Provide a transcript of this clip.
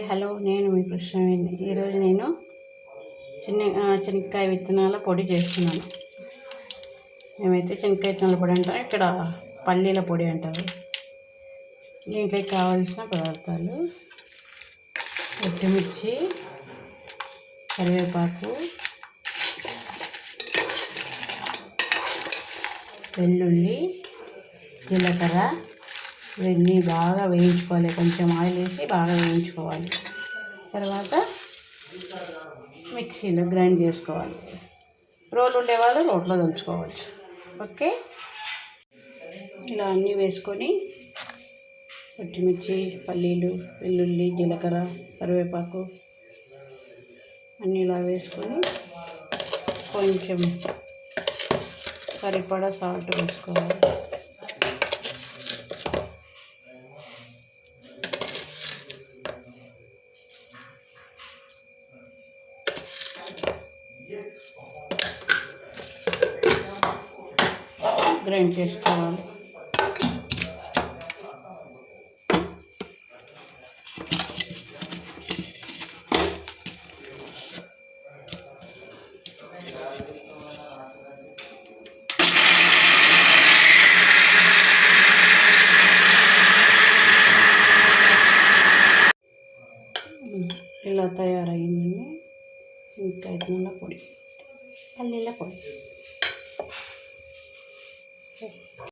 Hi hello నేను మీ కృష్ణవేణి. ఈరోజు నేను చిన్న శనక్కాయ విత్తనాల పొడి చేస్తున్నాను. మేమైతే చెనక్కాయ విత్తనాల పొడి అంటాం. ఇక్కడ పల్లీల పొడి అంటారు. దీంట్లోకి కావాల్సిన పదార్థాలు ఒట్టిమిర్చి కరివేపాకు వెల్లుల్లి జీలకర్ర ఇవన్నీ బాగా వేయించుకోవాలి. కొంచెం ఆయిల్ వేసి బాగా వేయించుకోవాలి. తర్వాత మిక్సీలో గ్రైండ్ చేసుకోవాలి. రోలు ఉండేవాళ్ళు రోట్లో దంచుకోవచ్చు. ఓకే? ఇలా అన్నీ వేసుకొని పచ్చిమిర్చి పల్లీలు వెల్లుల్లి జీలకర్ర కరివేపాకు అన్నీ ఇలా వేసుకొని కొంచెం సరిపడా సాల్ట్ వేసుకోవాలి. గ్రైండ్ చేసుకోవాలి ఇలా తయారైందండి. ఇంకా పొడి. పల్లీల పొడి. Okay.